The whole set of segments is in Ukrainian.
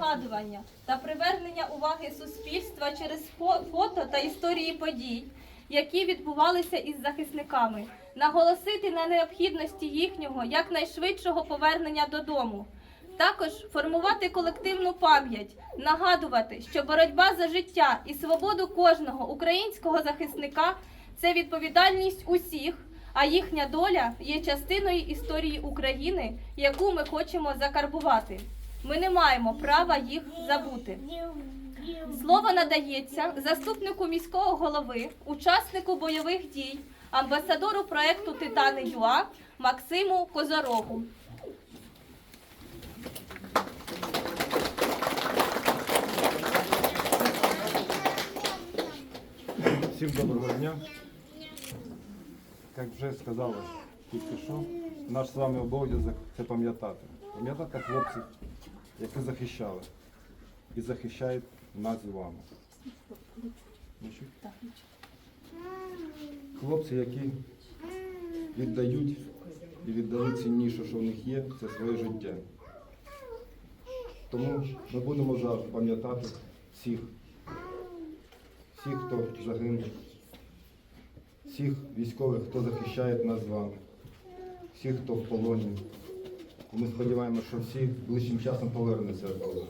нагадування та привернення уваги суспільства через фото та історії подій, які відбувалися із захисниками, наголосити на необхідності їхнього якнайшвидшого повернення додому. Також формувати колективну пам'ять, нагадувати, що боротьба за життя і свободу кожного українського захисника це відповідальність усіх, а їхня доля є частиною історії України, яку ми хочемо закарбувати. Ми не маємо права їх забути. Слово надається заступнику міського голови, учаснику бойових дій, амбасадору проекту Титани ЮА Максиму Козорогу. Всім доброго дня. Як вже сказали тільки що, наш з вами обов'язок це пам'ятати. Пам'ятати хлопців, які захищали і захищають нас з вами. Хлопці, які віддають і віддали цінніше, що в них є, це своє життя. Тому ми будемо завжди пам'ятати всіх, всіх, хто загинув, всіх військових, хто захищає нас з вами, всіх, хто в полоні. Ми сподіваємося, що всі ближчим часом повернуться полону.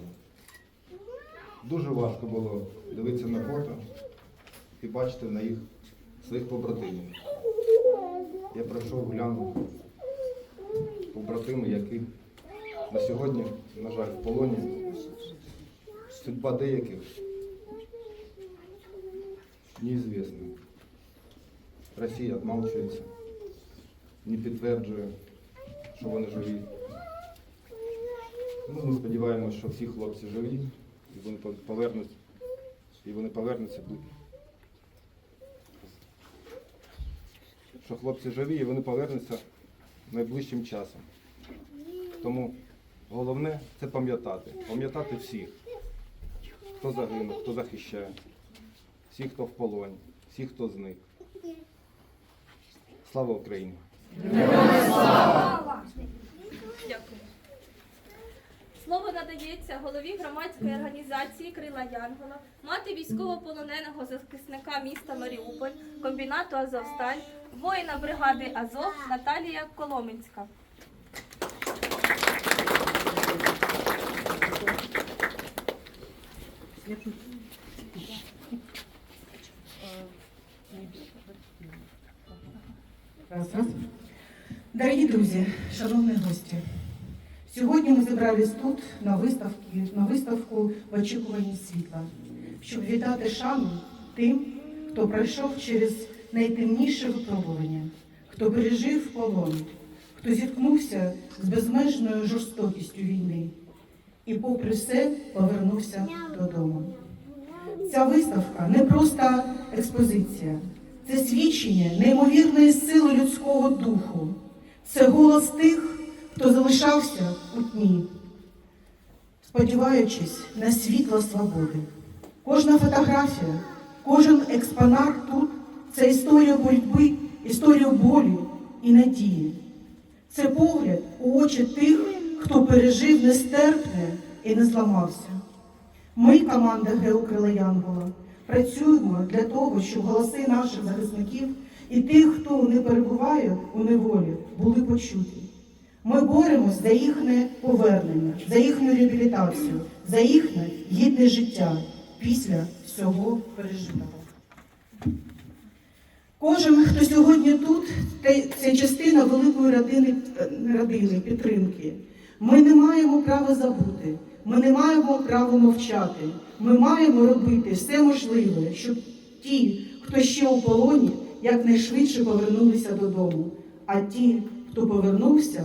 Дуже важко було дивитися на фото і бачити на їх своїх побратимів. Я пройшов, глянув побратими, які на сьогодні, на жаль, в полоні. Судьба деяких неізвісна. Росія відмовчується, не підтверджує, що вони живі. Ну, ми сподіваємося, що всі хлопці живі, і вони пов- повернуться, і вони повернуться. Що хлопці живі і вони повернуться найближчим часом. Тому головне це пам'ятати. Пам'ятати всіх, хто загинув, хто захищає, всіх, хто в полоні, всіх, хто зник. Слава Україні! Дякую. Слово надається голові громадської організації Крила Янгола, мати військовополоненого захисника міста Маріуполь, комбінату Азовсталь, воїна бригади Азов Наталія Коломенська. Дорогі друзі, шановні гості, сьогодні ми зібрались тут на виставці, на виставку в очікуванні світла, щоб віддати шану тим, хто пройшов через найтемніше випробування, хто пережив полон, хто зіткнувся з безмежною жорстокістю війни і, попри все, повернувся додому. Ця виставка не просто експозиція, це свідчення неймовірної сили людського духу. Це голос тих, хто залишався у тьмі, сподіваючись на світло свободи. Кожна фотографія, кожен експонат тут це історія боротьби, історія болю і надії. Це погляд у очі тих, хто пережив нестерпне і не зламався. Ми, команда ГЕУ Крила Янгола, працюємо для того, щоб голоси наших захисників і тих, хто не перебуває у неволі, були почуті. Ми боремось за їхнє повернення, за їхню реабілітацію, за їхнє гідне життя після всього пережитого. Кожен, хто сьогодні тут, це частина великої родини, е, родини підтримки. Ми не маємо права забути, ми не маємо права мовчати. Ми маємо робити все можливе, щоб ті, хто ще у полоні, якнайшвидше повернулися додому. А ті, хто повернувся,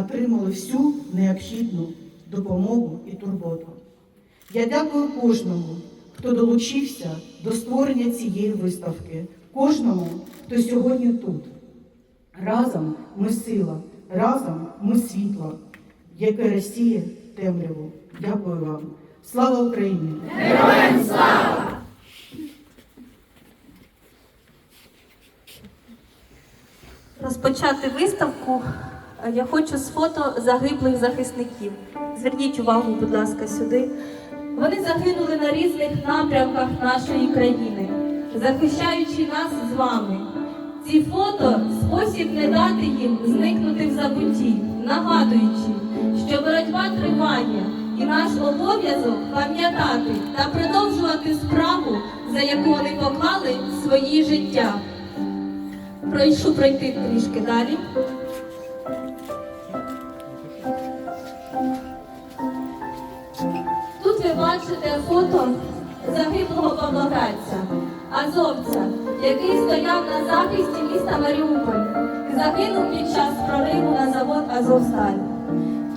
отримали всю необхідну допомогу і турботу. Я дякую кожному, хто долучився до створення цієї виставки, кожному, хто сьогодні тут. Разом ми сила, разом ми світло, яке розсіє темряву. Дякую вам. Слава Україні! Розпочати виставку я хочу з фото загиблих захисників. Зверніть увагу, будь ласка, сюди. Вони загинули на різних напрямках нашої країни, захищаючи нас з вами. Ці фото спосіб не дати їм зникнути в забутті, нагадуючи, що боротьба триває, і наш обов'язок пам'ятати та продовжувати справу, за яку вони поклали свої життя. Прошу пройти трішки далі. Фото загиблого павлоградця, азовця, який стояв на захисті міста Маріуполь загинув під час прориву на завод Азовсталь.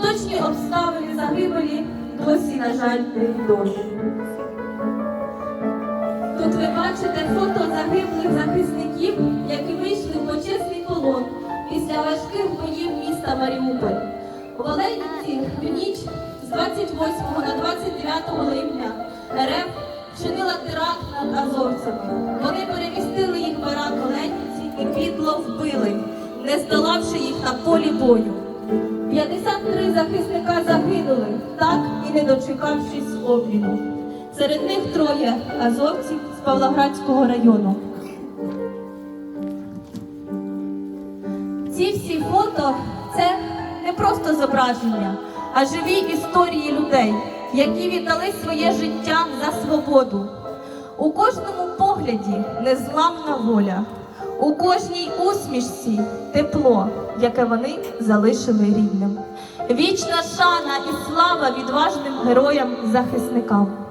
Точні обставини загибелі досі, на жаль, невідомі. Тут ви бачите фото загиблих захисників, які вийшли в почесний полон після важких боїв міста Маріуполь. Оленівці в ніч з 28 на 29 липня РФ вчинила теракт над азовцями. Вони перемістили їх барак Оленівці і підло вбили, не здолавши їх на полі бою. 53 захисника загинули, так і не дочекавшись обміну. Серед них троє азовців з Павлоградського району. Ці всі фото це просто зображення, а живі історії людей, які віддали своє життя за свободу. У кожному погляді незламна воля, у кожній усмішці тепло, яке вони залишили рідним. Вічна шана і слава відважним героям-захисникам.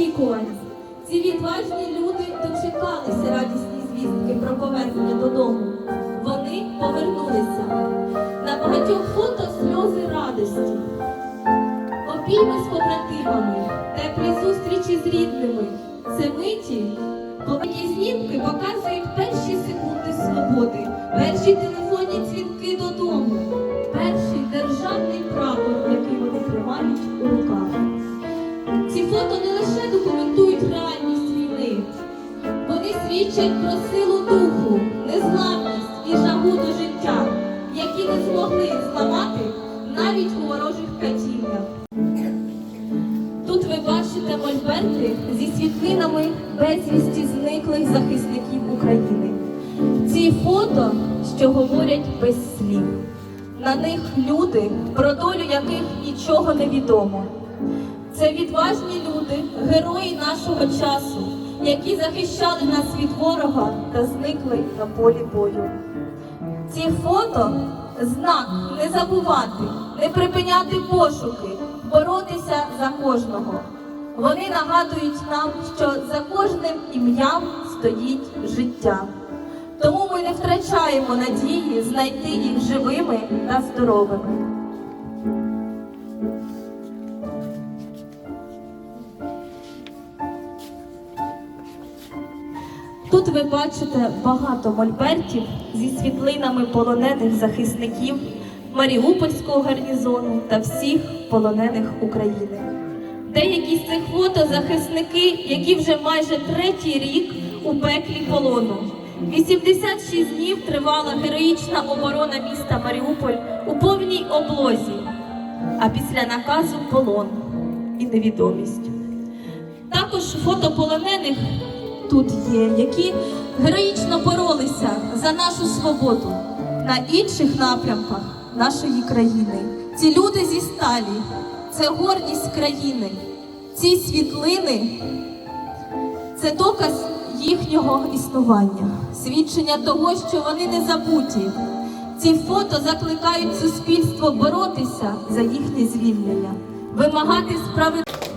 Очікувань. Ці відважні люди дочекалися радісні звістки про повернення додому. Вони повернулися. На багатьох фото сльози радості. Обійми з побратимами, теплі зустрічі з рідними. Це миті, Повинні знімки показують перші секунди свободи, перші телефонні свідчать про силу духу, незламність і жагу до життя, які не змогли зламати навіть у ворожих катівнях. Тут ви бачите мольберти зі світлинами безвісті зниклих захисників України. Ці фото, що говорять без слів. На них люди, про долю яких нічого не відомо. Це відважні люди, герої нашого часу, які захищали нас від ворога та зникли на полі бою. Ці фото знак не забувати, не припиняти пошуки, боротися за кожного. Вони нагадують нам, що за кожним ім'ям стоїть життя. Тому ми не втрачаємо надії знайти їх живими та здоровими. Тут ви бачите багато мольбертів зі світлинами полонених захисників Маріупольського гарнізону та всіх полонених України. Деякі з цих фото захисники, які вже майже третій рік у пеклі полону. 86 днів тривала героїчна оборона міста Маріуполь у повній облозі, а після наказу полон і невідомість. Також фото полонених тут є, які героїчно боролися за нашу свободу на інших напрямках нашої країни. Ці люди зі сталі, це гордість країни. Ці світлини це доказ їхнього існування, свідчення того, що вони не забуті. Ці фото закликають суспільство боротися за їхнє звільнення, вимагати справедливості.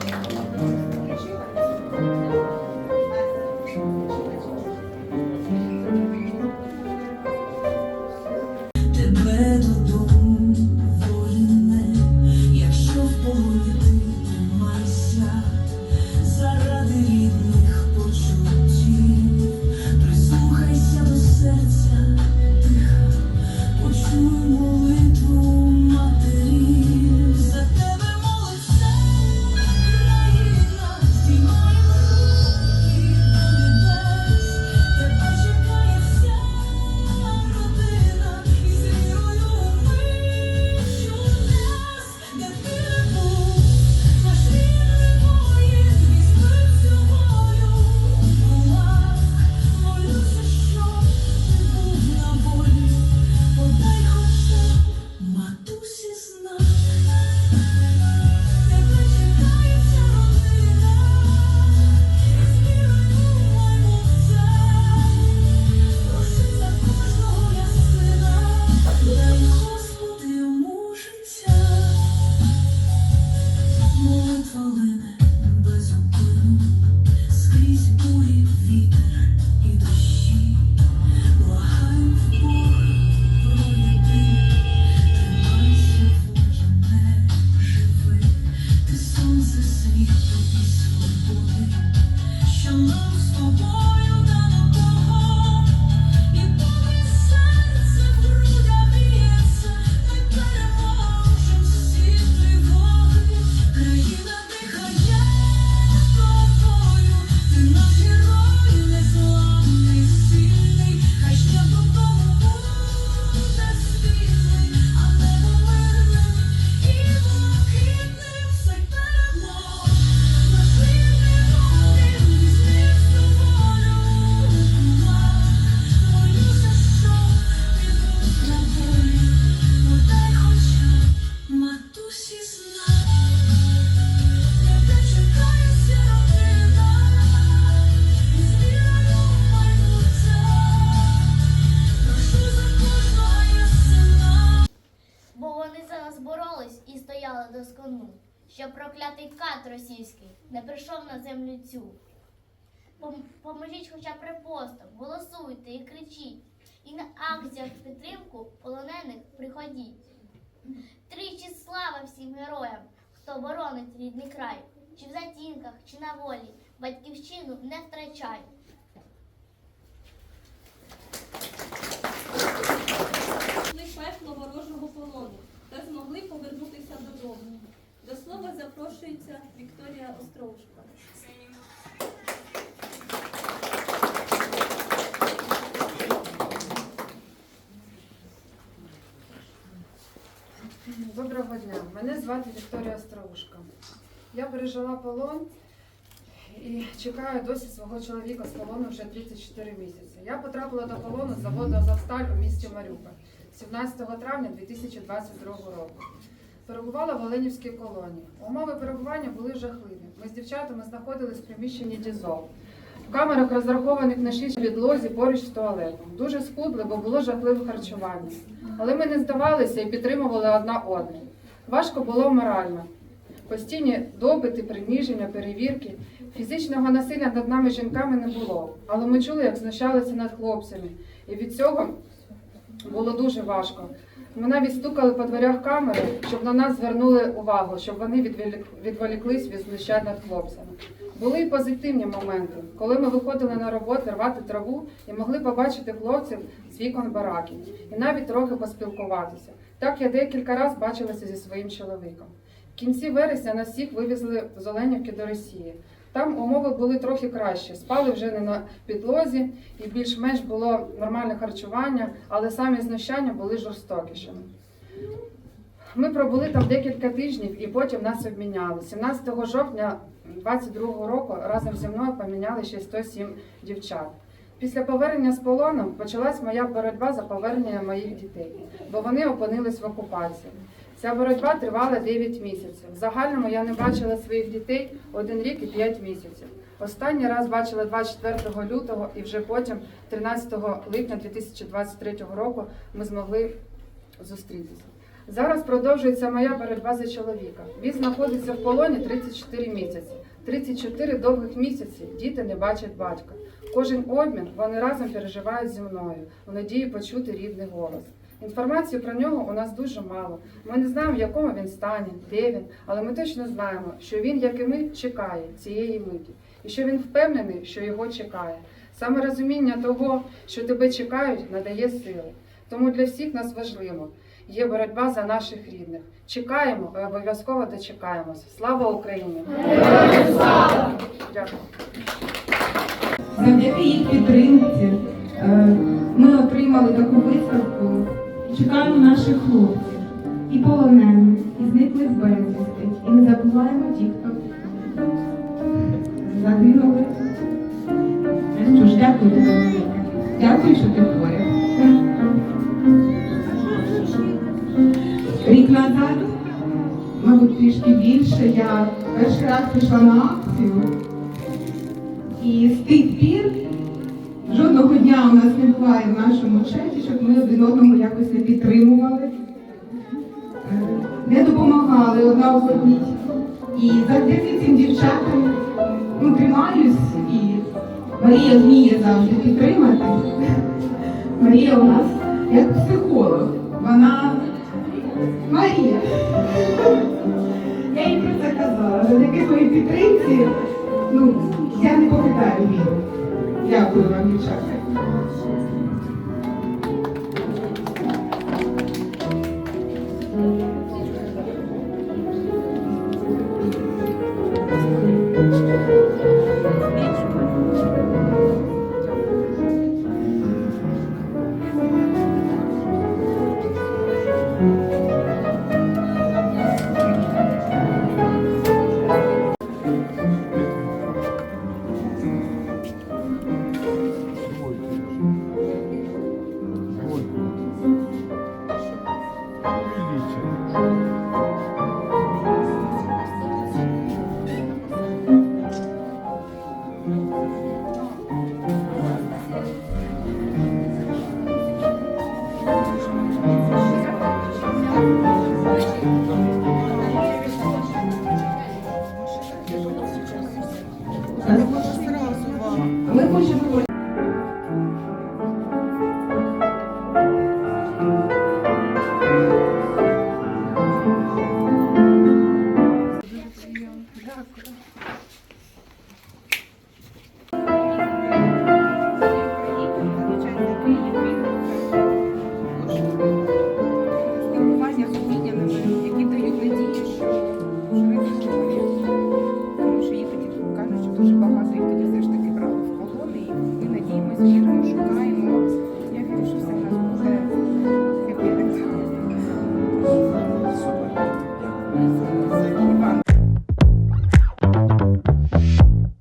На землю цю. Поможіть хоча б репостом, голосуйте і кричіть. І на акціях підтримку полонених приходіть. Тричі слава всім героям, хто боронить рідний край, чи в затінках, чи на волі, батьківщину не втрачай. Пішли пекло ворожого полону та змогли повернутися додому. До слова запрошується Вікторія Остроушка. Доброго дня. Мене звати Вікторія Остроушка. Я пережила полон і чекаю досі свого чоловіка з полону вже 34 місяці. Я потрапила до полону з заводу Азовсталь у місті Маріуполь 17 травня 2022 року. Перебувала в Оленівській колонії. Умови перебування були жахливі. Ми з дівчатами знаходились в приміщенні Дізол. В камерах розрахованих на 6 підлозі поруч з туалетом. Дуже схудли, бо було жахливе харчування. Але ми не здавалися і підтримували одна одну. Важко було морально. Постійні допити, приниження, перевірки. Фізичного насилля над нами жінками не було. Але ми чули, як знущалися над хлопцями. І від цього було дуже важко. Ми навіть стукали по дверях камери, щоб на нас звернули увагу, щоб вони відволік- відволіклись від знущань над хлопцями. Були і позитивні моменти, коли ми виходили на роботу рвати траву і могли побачити хлопців з вікон бараків і навіть трохи поспілкуватися. Так я декілька разів бачилася зі своїм чоловіком. В кінці вересня нас всіх вивезли з Оленівки до Росії. Там умови були трохи кращі. Спали вже не на підлозі, і більш-менш було нормальне харчування, але самі знущання були жорстокішими. Ми пробули там декілька тижнів і потім нас обміняли. 17 жовтня 22 року разом зі мною поміняли ще 107 дівчат. Після повернення з полону почалась моя боротьба за повернення моїх дітей, бо вони опинились в окупації. Ця боротьба тривала 9 місяців. В загальному я не бачила своїх дітей один рік і 5 місяців. Останній раз бачила 24 лютого і вже потім, 13 липня 2023 року, ми змогли зустрітися. Зараз продовжується моя боротьба за чоловіка. Він знаходиться в полоні 34 місяці. 34 довгих місяці діти не бачать батька. Кожен обмін вони разом переживають зі мною у надії почути рідний голос. Інформації про нього у нас дуже мало. Ми не знаємо, в якому він стані, де він, але ми точно знаємо, що він, як і ми, чекає цієї миті, і що він впевнений, що його чекає. Саме розуміння того, що тебе чекають, надає сили. Тому для всіх нас важливо. Є боротьба за наших рідних. Чекаємо і обов'язково дочекаємося. Слава Україні! Дякую. Завдяки їх підтримці е, ми отримали таку виставку. Чекаємо наших хлопців і полонених, і зниклих безвісти. І не забуваємо тих, хто загинули. Ну Що ж, дякую тобі. Дякую, що ти поряд. Рік назад, мабуть, трішки більше, я перший раз пішла на акцію. І з тих пір жодного дня у нас не буває в нашому чаті, щоб ми один одного якось не підтримували, е, не допомагали одна одній. І завдяки цим дівчатам ну, тримаюсь і Марія вміє завжди підтримати. Марія у нас як психолог. Вона Марія. Я їй про це казала. Завдяки твоїй підтримці, ну, я не покидаю віру. Дякую вам, дівчата.